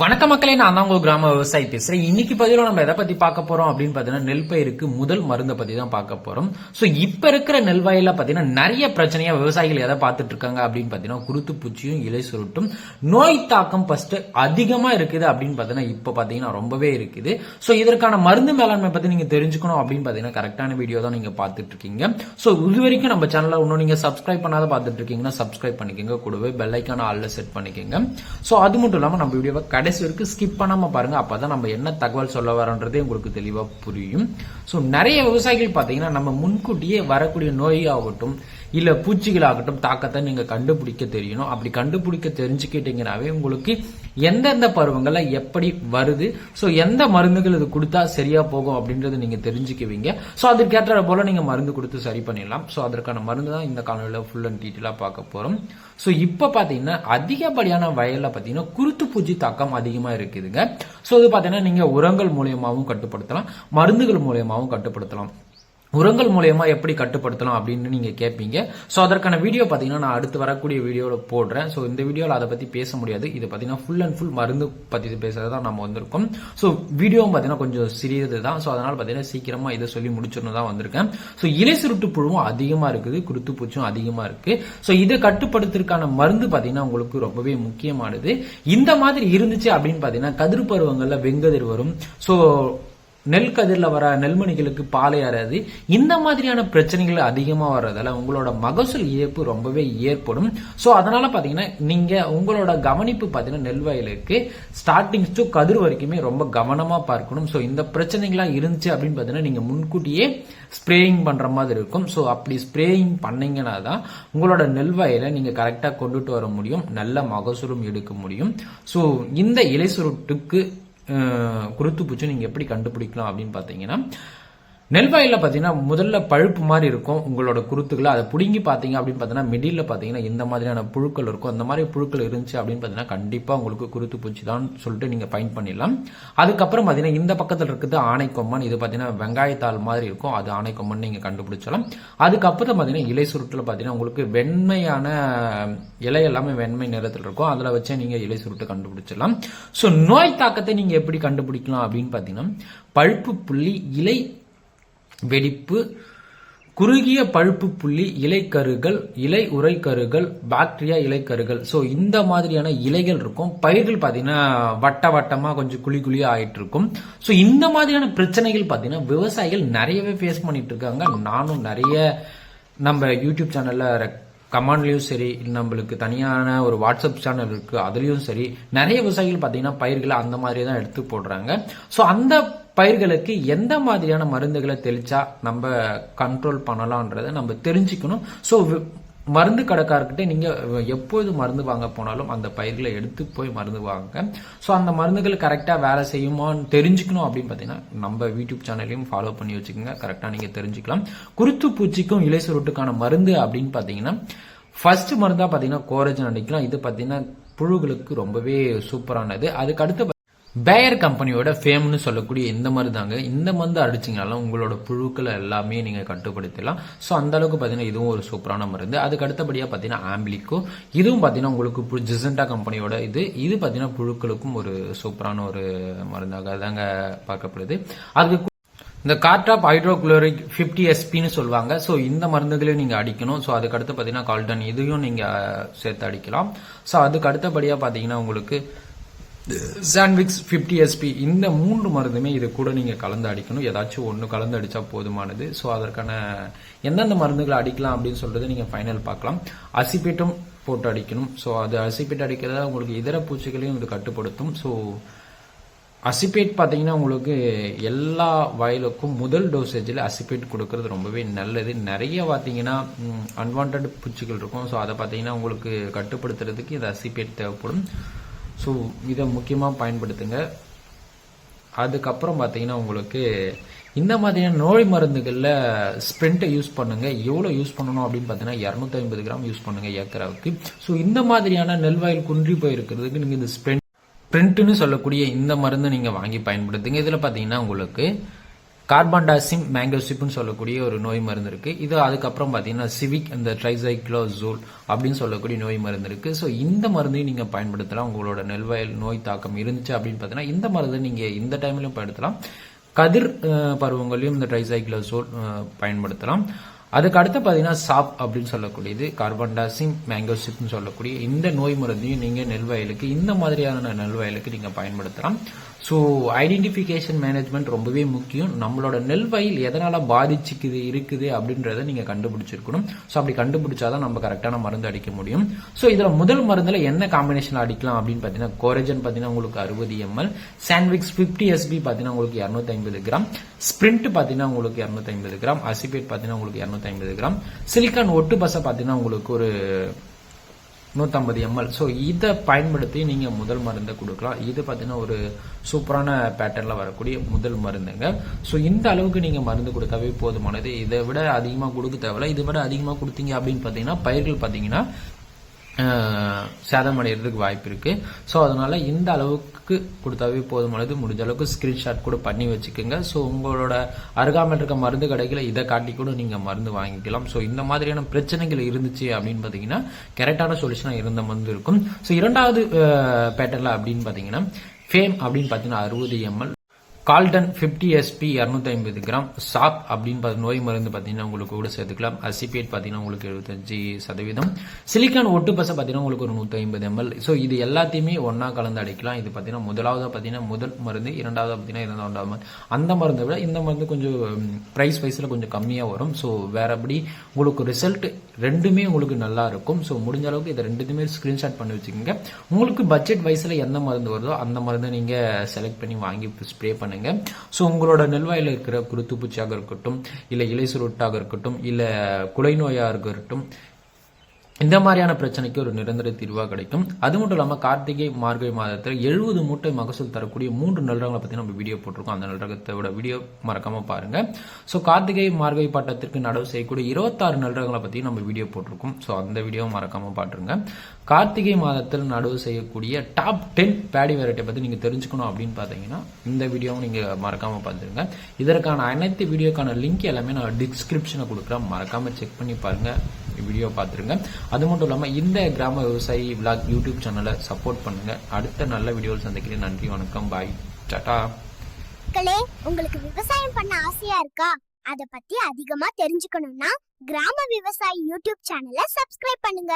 வணக்க மக்களே நான் தான் உங்க கிராம விவசாயி பேசுறேன். இன்னைக்கு பதிவில் நம்ம எதை பத்தி பார்க்க போறோம் அப்படின்னு பாத்தீங்கன்னா நெல் பயிருக்கு முதல் மருந்தை பத்தி தான் பார்க்க போறோம். சோ இப்ப இருக்கிற நெல் வயல்ல பாத்தீங்கன்னா நிறைய பிரச்சனையா விவசாயிகள் எதை பார்த்துட்டு இருக்காங்க அப்படின்னு பாத்தீங்கன்னா குருத்து பூச்சியும் இலை சுருட்டும் நோய் தாக்கம் ஃபர்ஸ்ட் அதிகமா இருக்குது அப்படின்னு பாத்தீங்கன்னா இப்ப பாத்தீங்கன்னா ரொம்பவே இருக்குது. சோ இதற்கான மருந்து மேலாண்மை பத்தி நீங்க தெரிஞ்சுக்கணும் அப்படின்னு பாத்தீங்கன்னா கரெக்டான வீடியோ தான் நீங்க பார்த்துட்டு இருக்கீங்க. சோ இது வரைக்கும் நம்ம சேனலில் இன்னும் நீங்க சப்ஸ்கிரைப் பண்ணாத பார்த்துட்டு இருக்கீங்கன்னா சப்ஸ்கிரைப் பண்ணிக்கோங்க. கூடவே பெல் ஐக்கான ஆல்ல செட் பண்ணிக்கோங்க. சோ அது மட்டும் இல்லாம நம்ம வீடியோவை கடைசி வரைக்கும் ஸ்கிப் பண்ணாம பாருங்க. அப்பதான் நம்ம என்ன தகவல் சொல்ல வரோன்றதே உங்களுக்கு தெளிவா புரியும். சோ நிறைய விவசாயிகள் பாத்தீங்கன்னா நம்ம முன்கூட்டியே வரக்கூடிய நோய் ஆகட்டும் இல்ல பூச்சிகளாகட்டும் தாக்கத்தை நீங்க கண்டுபிடிக்க தெரியணும். அப்படி கண்டுபிடிக்க தெரிஞ்சுக்கிட்டீங்கன்னாவே உங்களுக்கு எந்தெந்த பருவங்கள்ல எப்படி வருது? சோ எந்த மருந்துகள் இது கொடுத்தா சரியா போகும் அப்படின்றத நீங்க தெரிஞ்சுக்குவீங்க. சோ அதுக்கேற்ற போல நீங்க மருந்து கொடுத்து சரி பண்ணிடலாம். சோ அதற்கான மருந்து தான் இந்த காணொலியில ஃபுல் அண்ட் டீட்டெயிலா பார்க்க போறோம். சோ இப்ப பாத்தீங்கன்னா அதிகப்படியான வயலில் பாத்தீங்கன்னா குருத்து பூச்சி தாக்கம் அதிகமா இருக்குதுங்க. சோ இது பாத்தீங்கன்னா நீங்க உரங்கள் மூலியமாகவும் கட்டுப்படுத்தலாம். மருந்துகள் மூலியமாகவும் கட்டுப்படுத்தலாம். உரங்கள் மூலயமா எப்படி கட்டுப்படுத்தலாம் அப்படின்னு நீங்க கேட்பீங்க. ஸோ அதற்கான வீடியோ பார்த்தீங்கன்னா நான் அடுத்து வரக்கூடிய வீடியோவில் போடுறேன். ஸோ இந்த வீடியோவில் அதை பத்தி பேச முடியாது. இது பார்த்தீங்கன்னா ஃபுல் அண்ட் ஃபுல் மருந்து பத்தி பேசுறது தான் நம்ம வந்திருக்கோம். ஸோ வீடியோவும் பார்த்தீங்கன்னா கொஞ்சம் சிறியது தான். ஸோ அதனால பார்த்தீங்கன்னா சீக்கிரமா இதை சொல்லி முடிச்சிடணும் தான் வந்திருக்கேன். ஸோ இலை சுருட்டு புழுவும் அதிகமா இருக்குது. குருத்து பூச்சும் அதிகமா இருக்கு. ஸோ இதை கட்டுப்படுத்துறதுக்கான மருந்து பார்த்தீங்கன்னா உங்களுக்கு ரொம்பவே முக்கியமானது. இந்த மாதிரி இருந்துச்சு அப்படின்னு பார்த்தீங்கன்னா கதிர் பருவங்கள்ல வெங்கதிர் வரும். ஸோ நெல் கதிரில் வர நெல்மணிகளுக்கு பாலை அறாது இந்த மாதிரியான பிரச்சனைகள் அதிகமாக வர்றதால உங்களோட மகசூல் இழப்பு ரொம்பவே ஏற்படும். ஸோ அதனால பார்த்தீங்கன்னா நீங்கள் உங்களோட கவனிப்பு பார்த்தீங்கன்னா நெல் வயலுக்கு ஸ்டார்டிங் டு கதிர் வரைக்குமே ரொம்ப கவனமாக பார்க்கணும். ஸோ இந்த பிரச்சனைகள்லாம் இருந்துச்சு அப்படின்னு பார்த்தீங்கன்னா நீங்கள் முன்கூட்டியே ஸ்ப்ரேயிங் பண்ணுற மாதிரி இருக்கும். ஸோ அப்படி ஸ்ப்ரேயிங் பண்ணீங்கன்னா தான் உங்களோட நெல் வயலை நீங்கள் கரெக்டாக கொண்டுட்டு வர முடியும். நல்ல மகசூலும் எடுக்க முடியும். ஸோ இந்த இலை சுருட்டுக்கு குருத்து பூச்சி நீங்கள் எப்படி கண்டுபிடிக்கலாம் அப்படின்னு பார்த்தீங்கன்னா நெல் வயலில் பார்த்தீங்கன்னா முதல்ல பழுப்பு மாதிரி இருக்கும். உங்களோட குருத்துக்களை அதை பிடுங்கி பார்த்தீங்க அப்படின்னு பார்த்தீங்கன்னா மிடில் பார்த்தீங்கன்னா இந்த மாதிரியான புழுக்கள் இருக்கும் அந்த மாதிரி புழுக்கள் இருந்துச்சு அப்படின்னு பார்த்தீங்கன்னா கண்டிப்பாக உங்களுக்கு குருத்து பூச்சி தான் சொல்லிட்டு நீங்க ஃபைன் பண்ணிடலாம். அதுக்கப்புறம் பார்த்தீங்கன்னா இந்த பக்கத்தில் இருக்குது ஆணைக்கொம்மன் இது பார்த்தீங்கன்னா வெங்காயத்தாள் மாதிரி இருக்கும். அது ஆணைக்கொம்மன் நீங்க கண்டுபிடிச்சலாம் அதுக்கப்புறம் பார்த்தீங்கன்னா இலை சுருட்டில் பார்த்தீங்கன்னா உங்களுக்கு வெண்மையான இலை எல்லாமே வெண்மை நிறத்தில் இருக்கும். அதில் வச்சே நீங்கள் இலை சுருட்டு கண்டுபிடிச்சிடலாம். ஸோ நோய் தாக்கத்தை நீங்க எப்படி கண்டுபிடிக்கலாம் அப்படின்னு பார்த்தீங்கன்னா பழுப்பு புள்ளி இலை வெடிப்பு குறுகிய பழுப்பு புள்ளி இலைக்கருகள் இலை உரைக்கருகள் பாக்டீரியா இலைக்கருகள் ஸோ இந்த மாதிரியான இலைகள் இருக்கும். பயிர்கள் பார்த்தீங்கன்னா வட்ட வட்டமாக கொஞ்சம் குழி குழியாக ஆயிட்டு இருக்கும் ஸோ இந்த மாதிரியான பிரச்சனைகள் பார்த்தீங்கன்னா விவசாயிகள் நிறையவே ஃபேஸ் பண்ணிட்டு இருக்காங்க நானும் நிறைய நம்ம யூடியூப் சேனலில் கமாண்ட்லையும் சரி நம்மளுக்கு தனியான ஒரு வாட்ஸ்அப் சேனல் இருக்குது அதுலேயும் சரி நிறைய விவசாயிகள் பார்த்தீங்கன்னா பயிர்களை அந்த மாதிரி தான் எடுத்து போடுறாங்க. ஸோ அந்த பயிர்களுக்கு எந்த மாதிரியான மருந்துகளை தெளிச்சா நம்ம கண்ட்ரோல் பண்ணலாம்ன்றதை நம்ம தெரிஞ்சுக்கணும். ஸோ மருந்து கடைக்காரர்கிட்ட நீங்க எப்போது மருந்து வாங்க போனாலும் அந்த பயிர்களை எடுத்து போய் மருந்து வாங்க. ஸோ அந்த மருந்துகள் கரெக்டாக வேலை செய்யுமான்னு தெரிஞ்சுக்கணும் அப்படின்னு பார்த்தீங்கன்னா நம்ம யூடியூப் சேனலையும் ஃபாலோ பண்ணி வச்சுக்கோங்க. கரெக்டாக நீங்க தெரிஞ்சுக்கலாம். குருத்து பூச்சிக்கும் இலை சுருட்டுக்கான மருந்து அப்படின்னு பார்த்தீங்கன்னா ஃபர்ஸ்ட் மருந்தா பார்த்தீங்கன்னா கோரஜன் அடிக்கலாம். இது பார்த்தீங்கன்னா புழுகளுக்கு ரொம்பவே சூப்பரானது அதுக்கு அடுத்து பேயர் கம்பெனியோட ஃபேம்னு சொல்லக்கூடிய இந்த மாதிரி தாங்க இந்த மருந்து அடிச்சிங்கனாலும் உங்களோட புழுக்களை எல்லாமே நீங்கள் கட்டுப்படுத்தலாம். ஸோ அந்த அளவுக்கு பார்த்தீங்கன்னா இதுவும் ஒரு சூப்பரான மருந்து. அதுக்கு அடுத்தபடியாக பார்த்தீங்கன்னா ஆம்பிளிக்கும் இதுவும் பார்த்தீங்கன்னா உங்களுக்கு ஜிசண்டா கம்பெனியோட இது. இது பார்த்தீங்கன்னா புழுக்களுக்கும் ஒரு சூப்பரான ஒரு மருந்தாக தாங்க பார்க்கப்படுது. அதுக்கு இந்த கார்டாப் ஹைட்ரோகுளோரிக் ஃபிஃப்டி எஸ்பின்னு சொல்லுவாங்க. ஸோ இந்த மருந்துகளையும் நீங்கள் அடிக்கணும். ஸோ அதுக்கு அடுத்து பார்த்தீங்கன்னா கால்டன் இதையும் நீங்கள் சேர்த்து அடிக்கலாம். ஸோ அதுக்கு அடுத்தபடியாக பார்த்தீங்கன்னா உங்களுக்கு சாண்ட்விக்ஸ் ஃபிஃப்டி எஸ்பி இந்த மூன்று மருந்துமே இது கூட நீங்கள் கலந்து அடிக்கணும். ஏதாச்சும் ஒன்று கலந்து அடித்தா போதுமானது. ஸோ அதற்கான எந்தெந்த மருந்துகளை அடிக்கலாம் அப்படின்னு சொல்றது நீங்கள் ஃபைனல் பார்க்கலாம். அசிபேட்டும் போட்டு அடிக்கணும். ஸோ அது அசிபேட் அடிக்கிறதா உங்களுக்கு இதர பூச்சிகளையும் இது கட்டுப்படுத்தும். ஸோ அசிபேட் பார்த்தீங்கன்னா உங்களுக்கு எல்லா வயலுக்கும் முதல் டோசேஜில் அசிபேட் கொடுக்கறது ரொம்பவே நல்லது. நிறைய பார்த்தீங்கன்னா அன்வான்ட் பூச்சிகள் இருக்கும். ஸோ அதை பார்த்தீங்கன்னா உங்களுக்கு கட்டுப்படுத்துறதுக்கு இது அசிபேட் தேவைப்படும். ஸோ இதை முக்கியமாக பயன்படுத்துங்க. அதுக்கப்புறம் பார்த்தீங்கன்னா உங்களுக்கு இந்த மாதிரியான நோய் மருந்துகளில் ஸ்ப்ரிண்ட்டை யூஸ் பண்ணுங்க. எவ்வளோ யூஸ் பண்ணணும் அப்படின்னு பார்த்தீங்கன்னா இரநூத்தி ஐம்பது கிராம் யூஸ் பண்ணுங்க ஏக்கராவுக்கு. ஸோ இந்த மாதிரியான நெல்வாயில் குன்றி போயிருக்கிறதுக்கு நீங்கள் இந்த ஸ்ப்ரிண்ட் ஸ்ப்ரிண்ட்டுன்னு சொல்லக்கூடிய இந்த மருந்து நீங்கள் வாங்கி பயன்படுத்துங்க. இதில் பார்த்தீங்கன்னா உங்களுக்கு கார்பான்டாசிம் மேங்கோசிப்னு சொல்லக்கூடிய ஒரு நோய் மருந்து இருக்கு. இது அதுக்கப்புறம் பார்த்தீங்கன்னா சிவிக் இந்த ட்ரைசைக்ளோசோல் அப்படின்னு சொல்லக்கூடிய நோய் மருந்து இருக்கு. ஸோ இந்த மருந்தையும் நீங்க பயன்படுத்தலாம். உங்களோட நெல்வயல் நோய் தாக்கம் இருந்துச்சு அப்படின்னு பார்த்தீங்கன்னா இந்த மருந்து நீங்க இந்த டைம்லயும் பயன்படுத்தலாம். கதிர் பருவங்களையும் இந்த ட்ரைசைக்ளோசோல் பயன்படுத்தலாம். அதுக்கு அடுத்து பார்த்தீங்கன்னா சாப் அப்படின்னு சொல்லக்கூடியது கார்பன்டாசிம் மேங்கோசிப்னு சொல்லக்கூடிய இந்த நோய் மருந்தையும் நீங்கள் நெல் வயலுக்கு இந்த மாதிரியான நெல் வயலுக்கு நீங்கள் பயன்படுத்தலாம். ஸோ ஐடென்டிஃபிகேஷன் மேனேஜ்மெண்ட் ரொம்பவே முக்கியம். நம்மளோட நெல் வயல் எதனால் பாதிச்சுக்குது இருக்குது அப்படின்றத நீங்கள் கண்டுபிடிச்சிருக்கணும். ஸோ அப்படி கண்டுபிடிச்சாதான் நம்ம கரெக்டான மருந்து அடிக்க முடியும். ஸோ இதில் முதல் மருந்தில் என்ன காம்பினேஷன் அடிக்கலாம் அப்படின்னு பார்த்தீங்கன்னா கோரஜன் பார்த்தீங்கன்னா உங்களுக்கு அறுபது எம்எல் சாண்ட்விக்ஸ் ஃபிஃப்டி எஸ்பி பார்த்தீங்கன்னா உங்களுக்கு இரநூத்தி ஐம்பது கிராம் ஸ்பிரிண்ட் பார்த்தீங்கன்னா உங்களுக்கு இரநூத்தி ஐம்பது கிராம் அசிபேட் பார்த்தீங்கன்னா உங்களுக்கு இரநூத்தி ஐம்பது கிராம். சிலிக்கான் ஒட்டு பசை பார்த்தீங்கன்னா உங்களுக்கு ஒரு நூற்றம்பது எம்எல். ஸோ இதை பயன்படுத்தி நீங்கள் முதல் மருந்தை கொடுக்கலாம். இது பார்த்தீங்கன்னா ஒரு சூப்பரான பேட்டர்னில் வரக்கூடிய முதல் மருந்துங்க. ஸோ இந்த அளவுக்கு நீங்கள் மருந்து கொடுத்தாவே போதுமானது. இதை விட அதிகமாக கொடுக்க தேவையில்ல. இதை விட அதிகமாக கொடுத்தீங்க அப்படின்னு பார்த்தீங்கன்னா பயிர்கள் பார்த்தீங்கன்னா சேதம் அடைகிறதுக்கு வாய்ப்பு இருக்கு. ஸோ அதனால இந்த அளவுக்கு கொடுத்தாவே போதுமானது முடிஞ்ச அளவுக்கு ஸ்கிரீன்ஷாட் கூட பண்ணி வச்சுக்கோங்க. ஸோ உங்களோட அருகாமையில் இருக்க மருந்து கடைகளை இதை காட்டி கூட நீங்க மருந்து வாங்கிக்கலாம். ஸோ இந்த மாதிரியான பிரச்சனைகள் இருந்துச்சு அப்படின்னு பார்த்தீங்கன்னா கரெக்டான சொல்யூஷனாக இருந்த மருந்து இருக்கும். ஸோ இரண்டாவது பேட்டர்ல அப்படின்னு பார்த்தீங்கன்னா ஃபேம் அப்படின்னு பார்த்தீங்கன்னா அறுபது எம்எல் கால்டன் 50 எஸ்பி இரநூத்தி ஐம்பது கிராம் சாப் அப்படின்னு பார்த்து நோய் மருந்து பார்த்தீங்கன்னா உங்களுக்கு கூட சேர்த்துக்கலாம். அசிபேட் பார்த்தீங்கன்னா உங்களுக்கு எழுபத்தஞ்சு சதவீதம். சிலிக்கான் ஒட்டு பசை பார்த்தீங்கன்னா உங்களுக்கு ஒரு நூற்றி ஐம்பது எம்எல் ஸோ இது எல்லாத்தையுமே ஒன்றா கலந்து அடிக்கலாம். இது பார்த்தீங்கன்னா முதலாவது பார்த்தீங்கன்னா முதல் மருந்து இரண்டாவது பார்த்தீங்கன்னா இரண்டாவது மருந்து அந்த மருந்தை விட இந்த மருந்து கொஞ்சம் ப்ரைஸ் வைஸில் கொஞ்சம் கம்மியாக வரும். ஸோ வேறபடி உங்களுக்கு ரிசல்ட் ரெண்டுமே உங்களுக்கு நல்லா இருக்கும். ஸோ முடிஞ்ச அளவுக்கு இதை ரெண்டுத்துமே ஸ்க்ரீன்ஷாட் பண்ணி வச்சுக்கோங்க. உங்களுக்கு பட்ஜெட் வைஸில் எந்த மருந்து வருதோ அந்த மருந்தை நீங்கள் செலக்ட் பண்ணி வாங்கி ஸ்ப்ரே பண்ணுங்க. ஸோ உங்களோட நெல்வாயில் இருக்கிற குருத்துப்பூச்சியாக இருக்கட்டும் இல்லை இலை சுருட்டாக இருக்கட்டும் இல்லை குலை நோயாக இருக்கட்டும் இந்த மாதிரியான பிரச்சனைக்கு ஒரு நிரந்தர தீர்வாக கிடைக்கும். அது மட்டும் இல்லாமல் கார்த்திகை மார்கழி மாதத்தில் எழுபது மூட்டை மகசூல் தரக்கூடிய மூன்று நல்லரங்களை பற்றி நம்ம வீடியோ போட்டிருக்கோம். அந்த நல்லரகத்தோட வீடியோ மறக்காமல் பாருங்கள் ஸோ கார்த்திகை மார்கழி பட்டத்திற்கு நடவு செய்யக்கூடிய இருபத்தாறு நல்லரங்களை பற்றி நம்ம வீடியோ போட்டிருக்கோம். ஸோ அந்த வீடியோவும் மறக்காமல் பாட்டுருங்க கார்த்திகை மாதத்தில் நடவு செய்யக்கூடிய டாப் டென் பேடி வெரைட்டியை பற்றி நீங்கள் தெரிஞ்சுக்கணும் அப்படின்னு பார்த்தீங்கன்னா இந்த வீடியோவும் நீங்கள் மறக்காமல் பார்த்துருங்க இதற்கான அனைத்து வீடியோக்கான லிங்க் எல்லாமே நான் டிஸ்கிரிப்ஷனை கொடுக்குறேன். மறக்காமல் செக் பண்ணி பாருங்கள் வீடியோ பார்த்துருங்க. அது மட்டும் இல்லாமல் இந்த கிராம விவசாயி விளாக் யூடியூப் சேனலை சப்போர்ட் பண்ணுங்க. அடுத்த நல்ல வீடியோவில் சந்திக்கிறேன். நன்றி வணக்கம் பாய் டாடா. மக்களே உங்களுக்கு விவசாயம் பண்ண ஆசையா இருக்கா? அத பத்தி அதிகமா தெரிஞ்சுக்கணும்னா கிராம விவசாயி யூடியூப் சேனலை சப்ஸ்கிரைப் பண்ணுங்க.